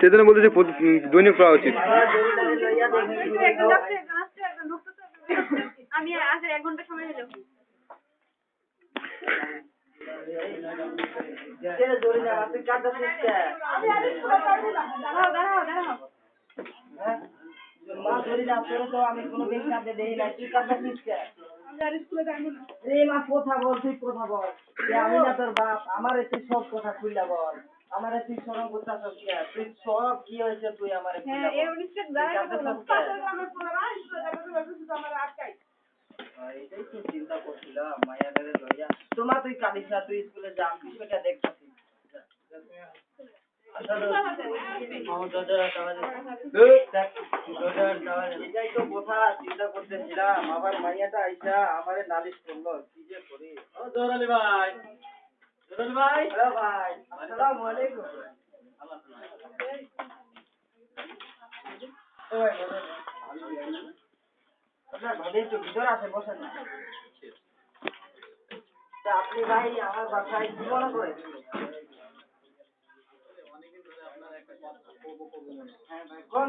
সেজন্য বলতেছে প্রতি- উম, দৈনিক করা উচিত। আমি এক ঘণ্টা সময় দিলাম না তুই কাঁদতে শিখছে আমি আর স্কুলে যাইবো না রে মা কথা বল তুই কথা বল। আমি না তোর বাপ আমার সব কথা খুললা বল। আমার তুই সরম করতে কে তুই সব কি হয়েছে তুই আমার হ্যাঁ এর কথা আমার তো শুধু আমার আটকাই এটাই তো চিন্তা করছিলাম মায়াটারে লইয়া। তোমার তুই কাঁদিস না তুই স্কুলে যা আমি বিষয়টা দেখতেছি। এটাই তো কথা চিন্তা করতেছিলাম। আবার মাইয়াটা আইসা আমারে নালিশ করল কি যে করি? ভাই। ভাই হ্যালো ভাই আসসালামু আলাইকুম আপনার না আপনি ভাই আমার বাসায় কি মনে করে হ্যাঁ ভাই কোন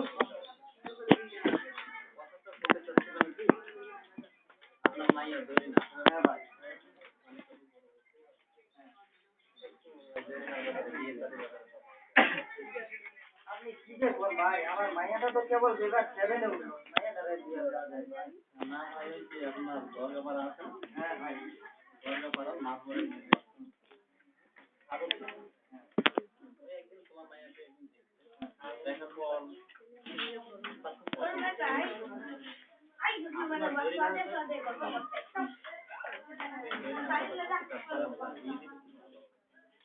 হ্যাঁ ভাই আপনি কি যে বল ভাই আমার মাইয়াটা তো কেবল বেকার সেভেনে উঠল মাইয়াটা রে দিয়ে দেওয়া যায় ভাই না ভাই ওই যে আপনার দরগাপাড়া আছে না? হ্যাঁ ভাই দরগাপাড়ার মাছ ধরে নিয়ে যায়। ওই একদিন তোমার মাইয়াকে একদিন দেখতে। দেখার পর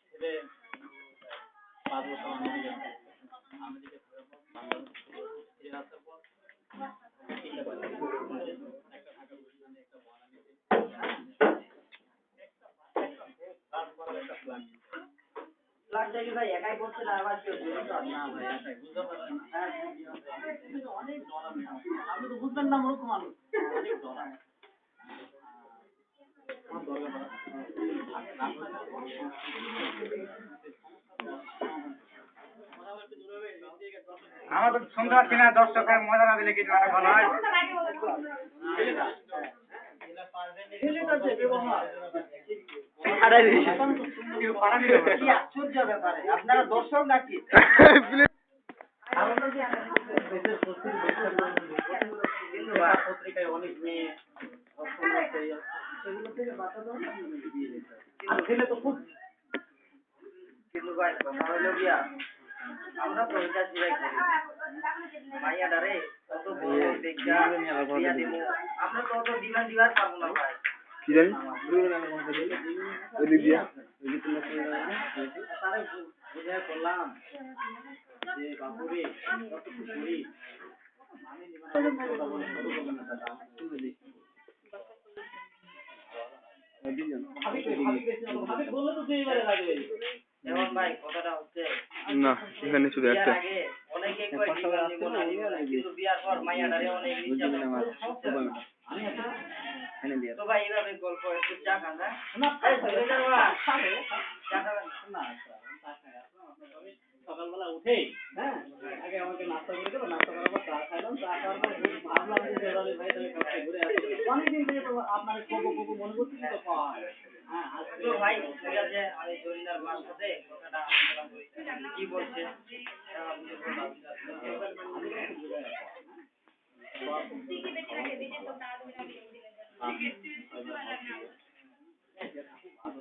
ছেলে পাঁচ বছর আমেরিকা আমেরিকা থাকার পর বাংলাদেশ ফিরে আসার পর চিন্তা করে একটা টাকা পয়সা একটা বড় নিতে তারপর একটা প্ল্যান প্লানটা কি ভাই একাই করছে না আবার কেউ জড়িত আছে? না ভাই বুঝতে পারছেন না। হ্যাঁ হ্যাঁ কিন্তু অনেক ডলার আপনি তো বুঝবেন না মূর্খ মানুষ। অনেক ডলার। আমার দরকার পড়া আমার তো শুনতে পাচ্ছি না দর্শকের মজা না দিলে কিছু একটা ভালো হয় কি আশ্চর্য ব্যাপারে আপনারা দর্শক নাকি পত্রিকায় অনেক মেয়ে সেগুলো থেকে বাচ্চা দাও না বিয়ে দিতে হবে। কিন্তু ছেলে তো খুব কিন্তু ভাই কথা হইল গিয়া আমরা তো ওইটা চিরাই করি মাইয়াটা রে কত বড় দেখা বিয়া দিব আমরা তো অত দিবান দিবার পারব না ভাই। কি জানি ওইদিক দিয়া। না এখানে শুধু একটা। অনেকে কয় দিবান দিব না দিবান না, কিন্তু বিয়ার পর মাইয়াটা রে অনেক ইচ্ছা করে। আমি একটা তো ভাই। এইভাবে গল্প একটু চা খান না না এই ধরে যান মা। চা খাবেন? না সকালবেলা উঠেই হ্যাঁ আগে আমাকে নাস্তা করে দেবো নাস্তা করার পর চা খাইলাম চা খাওয়ার পর ভাবলাম যে দেওয়ালি ভাই তাহলে কাছে ঘুরে আসি। অনেকদিন থেকে তো আপনার কবু কবু মনে করছি তো পাওয়া হ্যাঁ। আজকে ভাই ঠিক আছে আমি জরিনার মার সাথে কথাটা কি বলছে? আমি বললাম। ঠিক আছে ভাই। এতগুলো তো জরিনা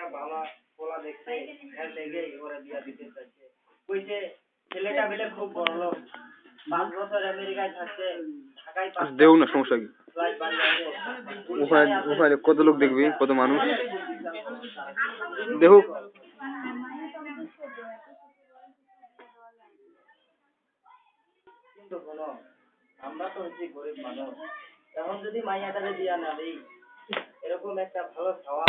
একটা বাবা পোলা দেখছে এর লেগে ওরা বিয়া দিতে চাইছে। কইছে ছেলেটা বেলে খুব বড় লোক। পাঁচ বছর আমেরিকায় থাকছে ঢাকায় দেও না সমস্যা কি? ওখানে ওখানে কত লোক দেখবি কত মানুষ? দেখুক কিন্তু আমরা তো হচ্ছি গরিব মানুষ। এখন যদি মাইয়াটারে দিয়া না দিই এরকম একটা ভালো খাওয়া